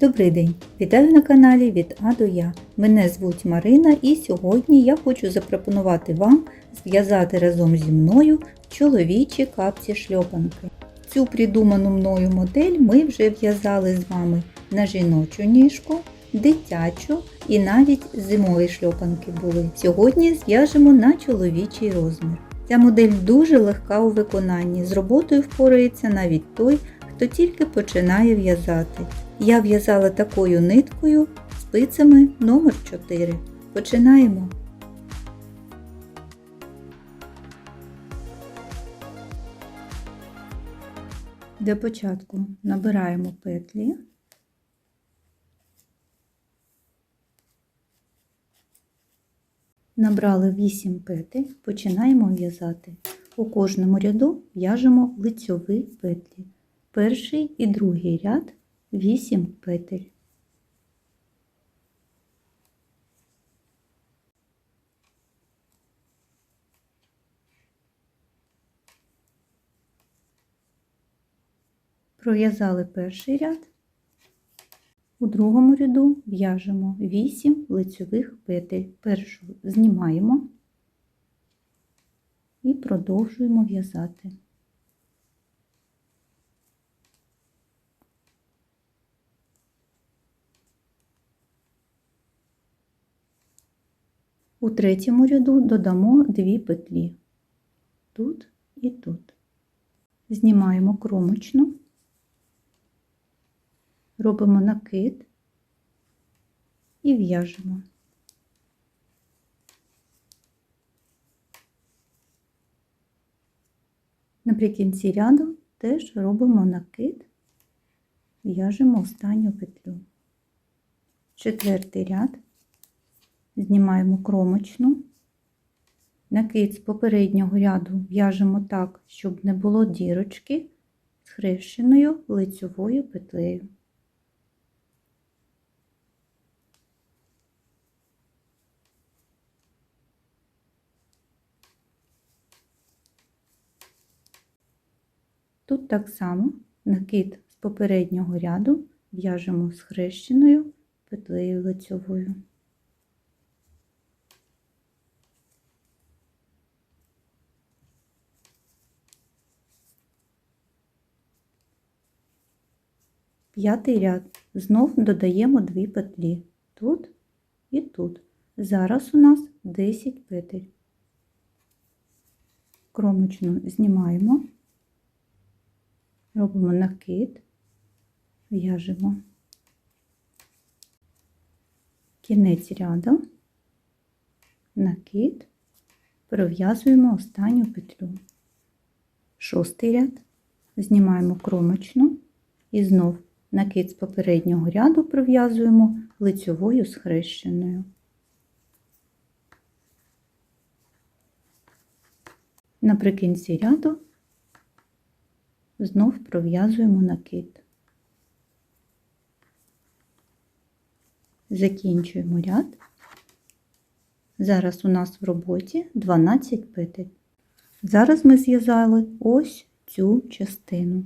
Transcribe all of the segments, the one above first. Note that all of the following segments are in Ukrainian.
Добрий день! Вітаю на каналі від А до Я. Мене звуть Марина і сьогодні я хочу запропонувати вам зв'язати разом зі мною чоловічі капці шльопанки. Цю придуману мною модель ми вже в'язали з вами на жіночу ніжку, дитячу і навіть зимові шльопанки були. Сьогодні зв'яжемо на чоловічий розмір. Ця модель дуже легка у виконанні, з роботою впорається навіть той, хто тільки починає в'язати. Я в'язала такою ниткою спицями номер 4 Починаємо. Для початку набираємо петлі. Набрали 8 петель, починаємо в'язати. У кожному ряду в'яжемо лицьові петлі. Перший і другий ряд 8 петель. Пров'язали перший ряд. У другому ряду в'яжемо 8 лицьових петель. Першу знімаємо і продовжуємо в'язати. У третьому ряду додамо дві петлі тут і тут. Знімаємо кромочну, робимо накид і в'яжемо. Наприкінці ряду теж робимо накид, в'яжемо останню петлю. Четвертий ряд знімаємо кромочну, накид з попереднього ряду в'яжемо так, щоб не було дірочки з хрещеною лицьовою петлею. Тут так само накид з попереднього ряду в'яжемо з хрещеною петлею лицьовою. П'ятий ряд. Знов додаємо дві петлі. Тут і тут. Зараз у нас 10 петель. Кромочну знімаємо, робимо накид, в'яжемо. Кінець ряду, накид, пров'язуємо останню петлю. Шостий ряд, знімаємо кромочну. І знов накид з попереднього ряду пров'язуємо лицьовою схрещеною. Наприкінці ряду знов пров'язуємо накид. Закінчуємо ряд. Зараз у нас в роботі 12 петель. Зараз ми зв'язали ось цю частину.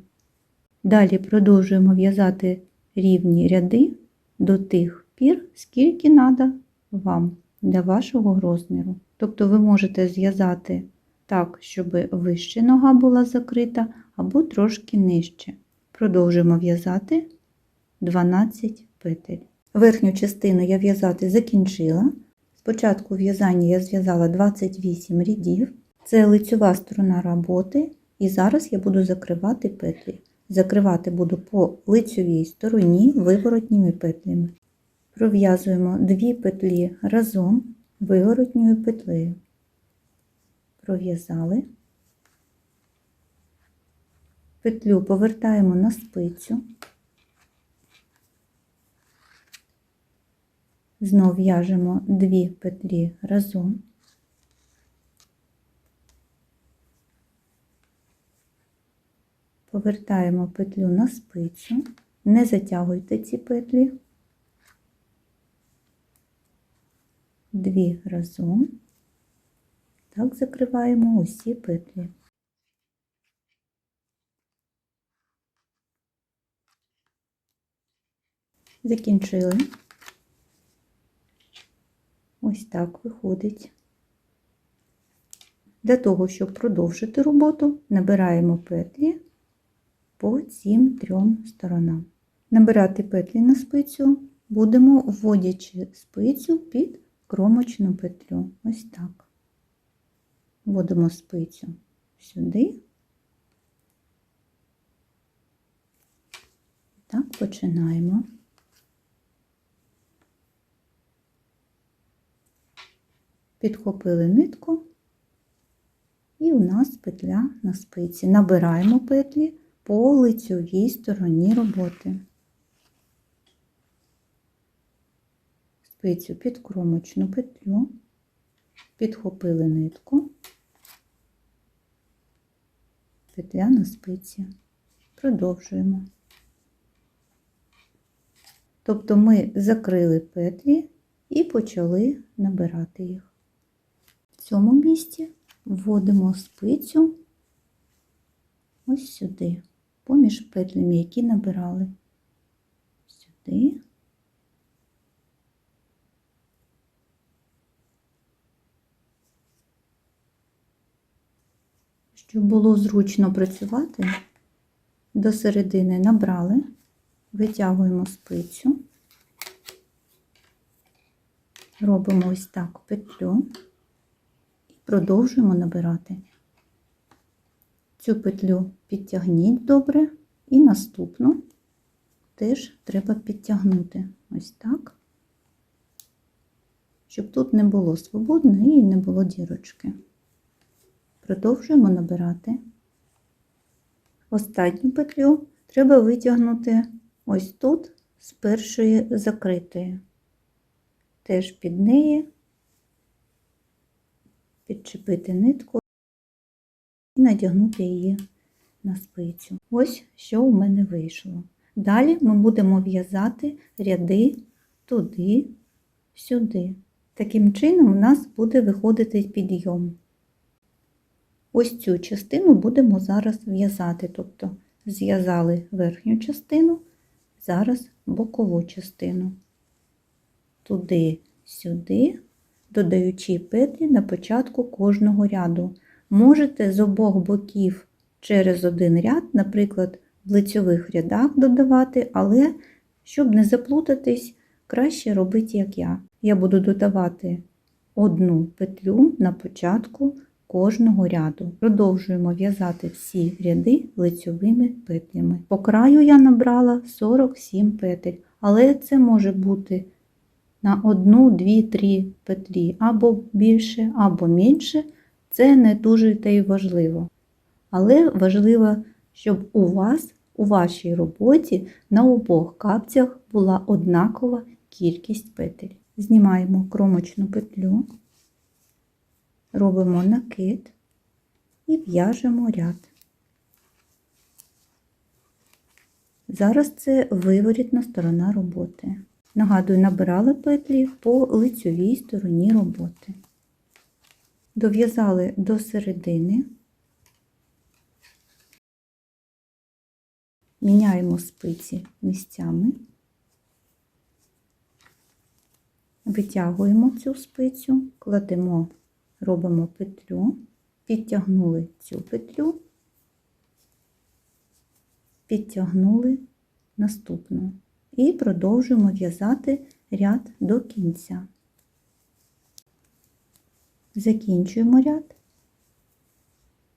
Далі продовжуємо в'язати рівні ряди до тих пір, скільки треба вам для вашого розміру. Тобто ви можете зв'язати так, щоб вище нога була закрита, або трошки нижче. Продовжуємо в'язати 12 петель. Верхню частину я в'язати закінчила. Спочатку в'язання я зв'язала 28 рядів, це лицьова сторона роботи, і зараз я буду закривати петлі. Закривати буду по лицьовій стороні виворотніми петлями. Пров'язуємо дві петлі разом виворотньою петлею. Пров'язали. Петлю повертаємо на спицю. Знов в'яжемо дві петлі разом. Повертаємо петлю на спицю, не затягуйте ці петлі, дві разом, так закриваємо усі петлі. Закінчили. Ось так виходить. Для того, щоб продовжити роботу, набираємо петлі по цим трьом сторонам. Набирати петлі на спицю будемо вводячи спицю під кромочну петлю. Ось так. Вводимо спицю сюди. Так, починаємо. Підхопили нитку, і у нас петля на спиці. Набираємо петлі по лицьовій стороні роботи. Спицю під кромочну петлю, підхопили нитку, петля на спиці. Продовжуємо. Тобто ми закрили петлі і почали набирати їх. В цьому місці вводимо спицю ось сюди, поміж петлями, які набирали. Сюди. Щоб було зручно працювати, до середини набрали, витягуємо спицю, робимо ось так петлю і продовжуємо набирати. Цю петлю підтягніть добре і наступну теж треба підтягнути ось так, щоб тут не було свободно і не було дірочки. Продовжуємо набирати. Останню петлю треба витягнути ось тут з першої закритої. Теж під неї підчепити нитку надягнути її на спицю. Ось що у мене вийшло. Далі ми будемо в'язати ряди туди, сюди. Таким чином у нас буде виходити підйом. Ось цю частину будемо зараз в'язати, тобто зв'язали верхню частину, зараз бокову частину. Туди, сюди, додаючи петлі на початку кожного ряду. Можете з обох боків через один ряд, наприклад, в лицьових рядах додавати, але щоб не заплутатись, краще робити, як я. Я буду додавати одну петлю на початку кожного ряду. Продовжуємо в'язати всі ряди лицьовими петлями. По краю я набрала 47 петель, але це може бути на 1, 2, 3 петлі, або більше, або менше. Це не дуже та й важливо. Але важливо, щоб у вас у вашій роботі на обох капцях була однакова кількість петель. Знімаємо кромочну петлю, робимо накид і в'яжемо ряд. Зараз це виворітна сторона роботи. Нагадую, набирали петлі по лицьовій стороні роботи. Дов'язали до середини, міняємо спиці місцями, витягуємо цю спицю, кладемо, робимо петлю, підтягнули цю петлю, підтягнули наступну. І продовжуємо в'язати ряд до кінця. Закінчуємо ряд.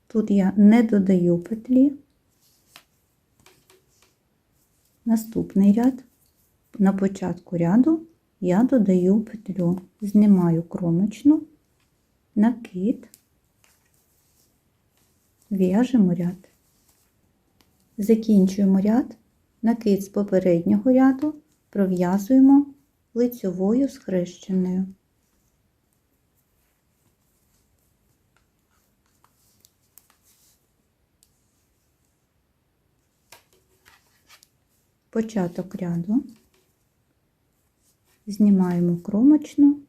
Тут я не додаю петлі. Наступний ряд. На початку ряду я додаю петлю, знімаю кромочну, накид, в'яжемо ряд. Закінчуємо ряд, накид з попереднього ряду пров'язуємо лицьовою схрещеною. Початок ряду, знімаємо кромочну,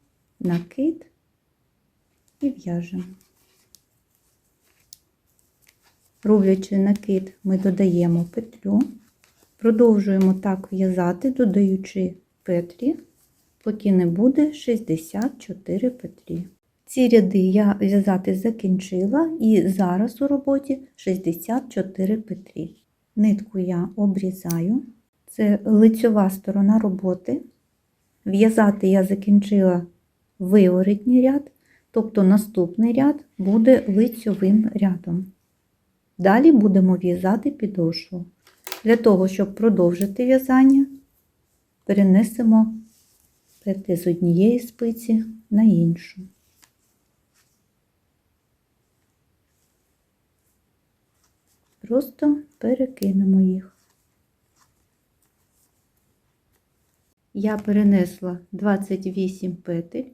накид і в'яжемо. Роблячи накид, ми додаємо петлю, Продовжуємо так в'язати, додаючи петлі, поки не буде 64 петлі. Ці ряди я в'язати закінчила і зараз у роботі 64 петлі. Нитку я обрізаю. Це лицьова сторона роботи. В'язати я закінчила виворітній ряд, тобто наступний ряд буде лицьовим рядом. Далі будемо в'язати підошву. Для того, щоб продовжити в'язання, перенесемо петлі з однієї спиці на іншу. Просто перекинемо їх. Я перенесла 28 петель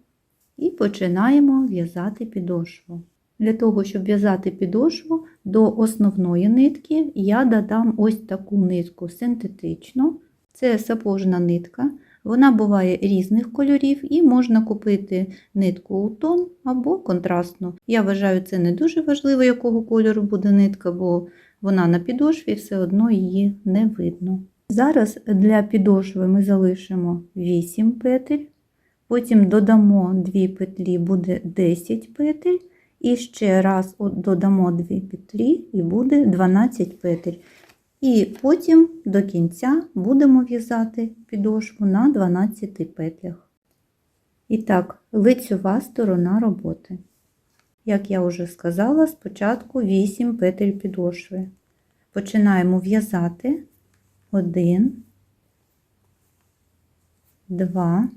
і починаємо в'язати підошву. Для того, щоб в'язати підошву до основної нитки, я додам ось таку нитку синтетичну. Це сапожна нитка. Вона буває різних кольорів і можна купити нитку у тон або контрастну. Я вважаю, це не дуже важливо, якого кольору буде нитка, бо вона на підошві все одно її не видно. Зараз для підошви ми залишимо 8 петель, потім додамо 2 петлі, буде 10 петель. І ще раз додамо 2 петлі і буде 12 петель. І потім до кінця будемо в'язати підошву на 12 петлях. І так, лицьова сторона роботи. Як я вже сказала, спочатку 8 петель підошви. Починаємо в'язати 1, 2,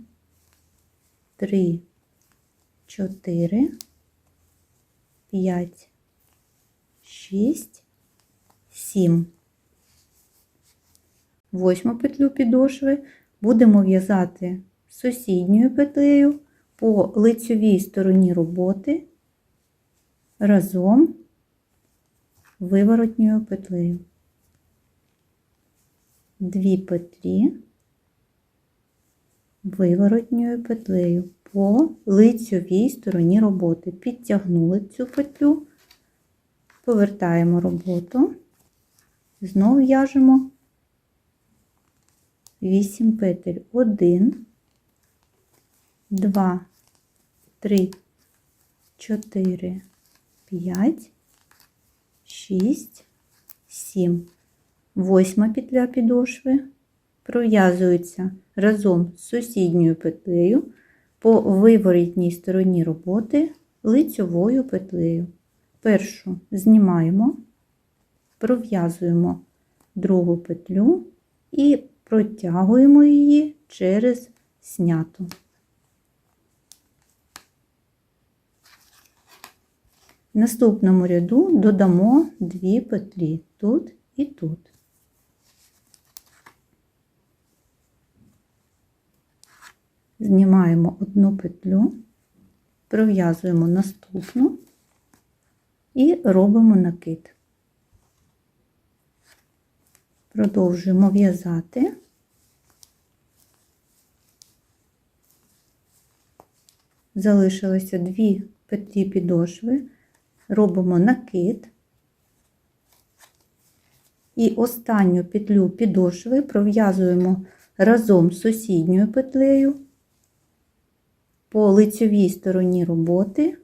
3, 4, 5, 6, 7. Восьму петлю підошви будемо в'язати сусідньою петлею по лицьовій стороні роботи разом виворотньою петлею. Дві петлі виворотньою петлею по лицьовій стороні роботи. Підтягнули цю петлю, повертаємо роботу, знову в'яжемо. 8 петель. 1, 2, 3, 4, 5, 6, 7. Восьма петля підошви пров'язується разом з сусідньою петлею по виворітній стороні роботи лицьовою петлею. Першу знімаємо, пров'язуємо другу петлю і протягуємо її через сняту. В наступному ряду додамо дві петлі тут і тут. Знімаємо одну петлю, пров'язуємо наступну і робимо накид. Продовжуємо в'язати. Залишилося дві петлі підошви, робимо накид. І останню петлю підошви пров'язуємо разом з сусідньою петлею по лицьовій стороні роботи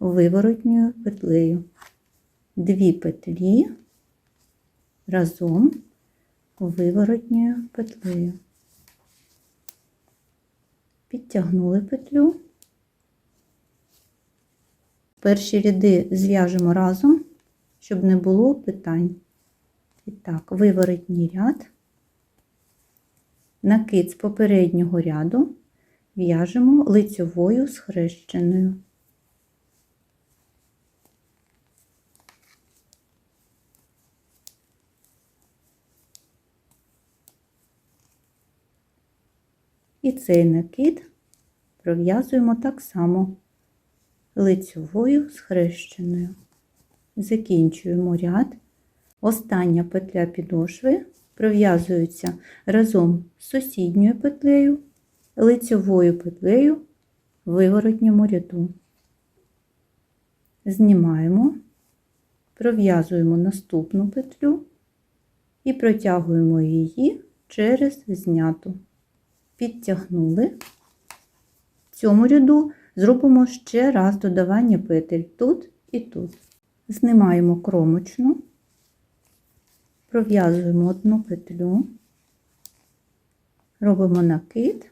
виворотньою петлею. Дві петлі разом виворотньою петлею. Підтягнули петлю. Перші ряди зв'яжемо разом, щоб не було питань. І так, виворотній ряд, накид з попереднього ряду в'яжемо лицьовою схрещеною. І цей накид пров'язуємо так само лицьовою схрещеною. Закінчуємо ряд. Остання петля підошви пров'язується разом з сусідньою петлею, лицьовою петлею в виворотньому ряду. Знімаємо, пров'язуємо наступну петлю і протягуємо її через зняту. Підтягнули. В цьому ряду зробимо ще раз додавання петель тут і тут. Знімаємо кромочну, пров'язуємо одну петлю, робимо накид,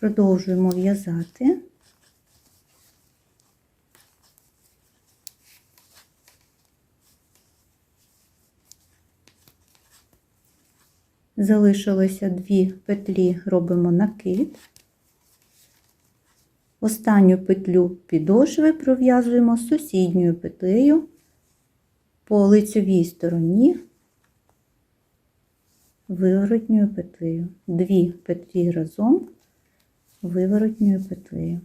продовжуємо в'язати. Залишилося дві петлі, робимо накид. Останню петлю підошви пров'язуємо сусідньою петлею по лицевій стороні виворотньою петлею. Дві петлі разом виворотньою петлею.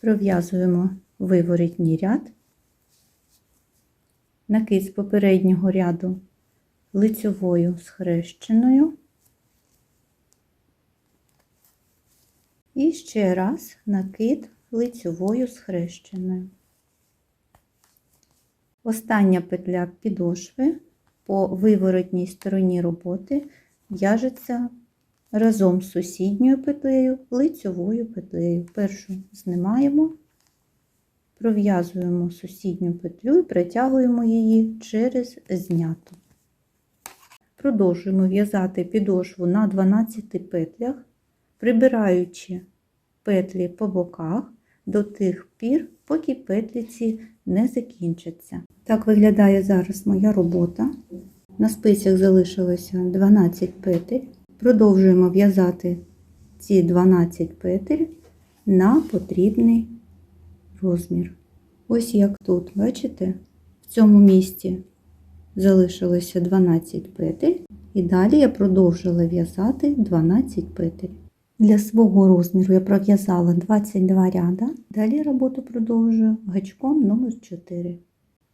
Пров'язуємо виворотній ряд, накид з попереднього ряду лицевою схрещеною. І ще раз накид лицевою схрещеною. Остання петля підошви по виворотній стороні роботи в'яжеться разом з сусідньою петлею, лицевою петлею. Першу знімаємо, пров'язуємо сусідню петлю і притягуємо її через зняту. Продовжуємо в'язати підошву на 12 петлях, прибираючи петлі по боках до тих пір, поки петлі ці не закінчаться. Так виглядає зараз моя робота. На спицях залишилося 12 петель. Продовжуємо в'язати ці 12 петель на потрібний розмір. Ось як тут, бачите, в цьому місці залишилося 12 петель, і далі я продовжила в'язати 12 петель. Для свого розміру я пров'язала 22 ряда. Далі роботу продовжую гачком номер 4.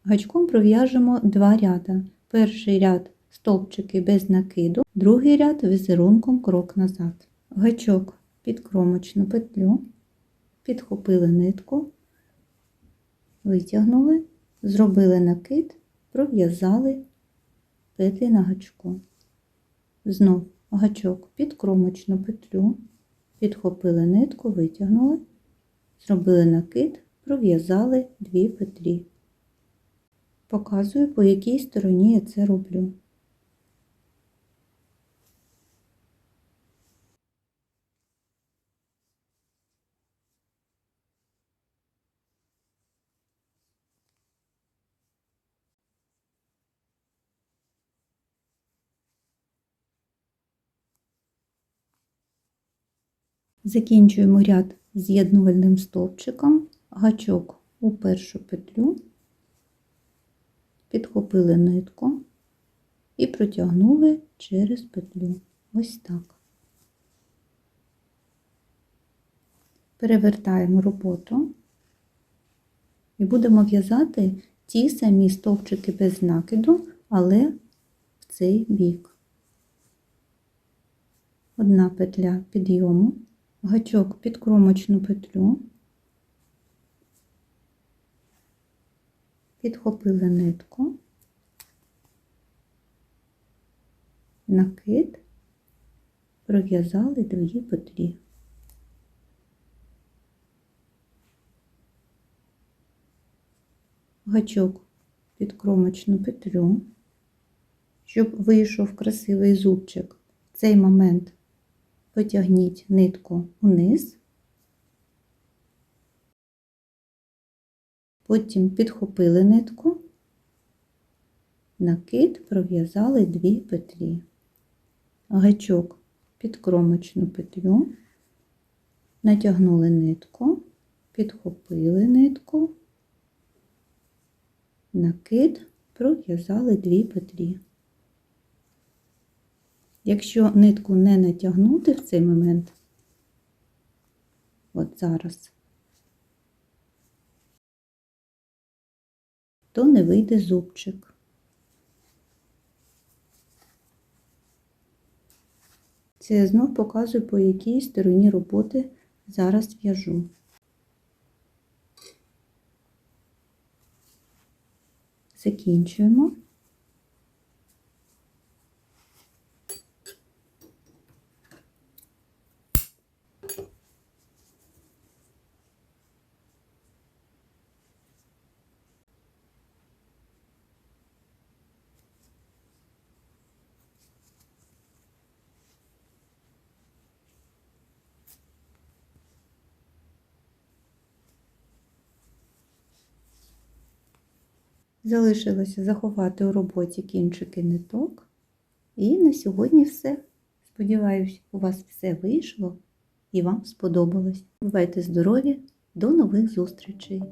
Гачком пров'яжемо 2 ряда. Перший ряд стовпчики без накиду, другий ряд візерунком крок назад. Гачок під кромочну петлю, підхопили нитку, витягнули, зробили накид, пров'язали петлі на гачку. Знов гачок під кромочну петлю, підхопили нитку, витягнули, зробили накид, пров'язали дві петлі. Показую, по якій стороні я це роблю. Закінчуємо ряд з'єднувальним стовпчиком, гачок у першу петлю, підхопили нитку і протягнули через петлю. Ось так. Перевертаємо роботу і будемо в'язати ті самі стовпчики без накиду, але в цей бік. Одна петля підйому гачок під кромочну петлю, підхопили нитку, накид, пров'язали дві петлі. Гачок під кромочну петлю, щоб вийшов красивий зубчик. В цей момент потягніть нитку вниз, потім підхопили нитку, накид пров'язали дві петлі, гачок під кромочну петлю, натягнули нитку, підхопили нитку, накид пров'язали дві петлі. Якщо нитку не натягнути в цей момент, от зараз, то не вийде зубчик. Це я знов показую, по якій стороні роботи зараз в'яжу. закінчуємо. Залишилося заховати у роботі кінчики ниток. І на сьогодні все. Сподіваюсь, у вас все вийшло і вам сподобалось. Бувайте здорові! До нових зустрічей!